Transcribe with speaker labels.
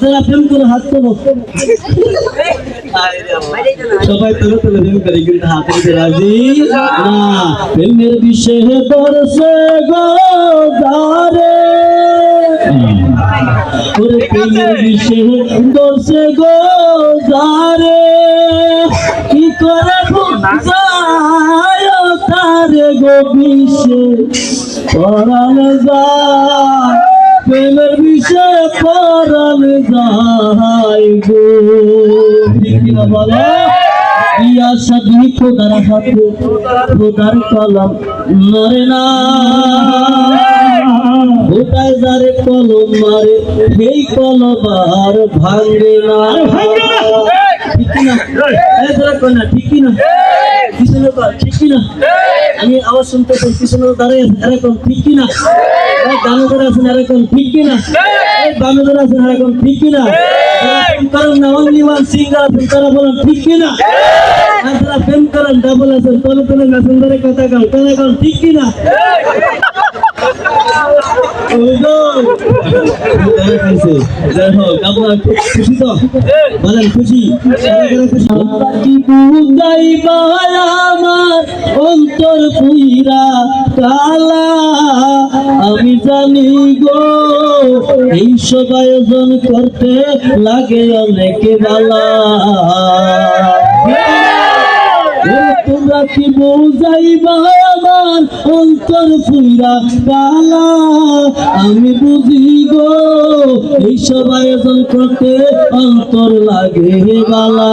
Speaker 1: যারা প্রেম করে হাত তোলো। সবাই তোলো তোলো প্রেম করে কিন্তু হাত দিতে বিষয়ে বরসে গো প্রেমের বিষয়ে বরসে গো কি করে তারে গো বিষে? যায়। প্রেমের পরালে যায় গো। বলো? ইয়া সাদি খোদার হাতে, খোদার কলম মরে না। ওটায় যারে কলম মারে, সেই কলম আর ভাঙে না। ঠিক কিনা যারা কয় না ঠিক কিনা পিছনে কয় ঠিক কিনা আমি আওয়াজ শুনতে পাই পিছনে দাঁড়িয়ে আছে এরকম ঠিক কিনা ডানে ধরে আছেন এরকম ঠিক কিনা বামে ধরে আছেন এরকম ঠিক কিনা করেন না ওয়ান সিঙ্গার আছেন তারা বলেন ঠিক কিনা আর যারা প্রেম করেন ডাবল আছেন তলে তলে মেসেন ধরে কথা কন কথা কন ঠিক কিনা বলেন খুশি? অন্তর পুইরা কালা আমি জানি গো এই সব আয়োজন করতে লাগে অনেকে বালা কি বুঝাইবা আমার অন্তর ফুইরা কালা আমি বুঝি গো এইসব আয়োজন করতে অন্তর লাগে বালা?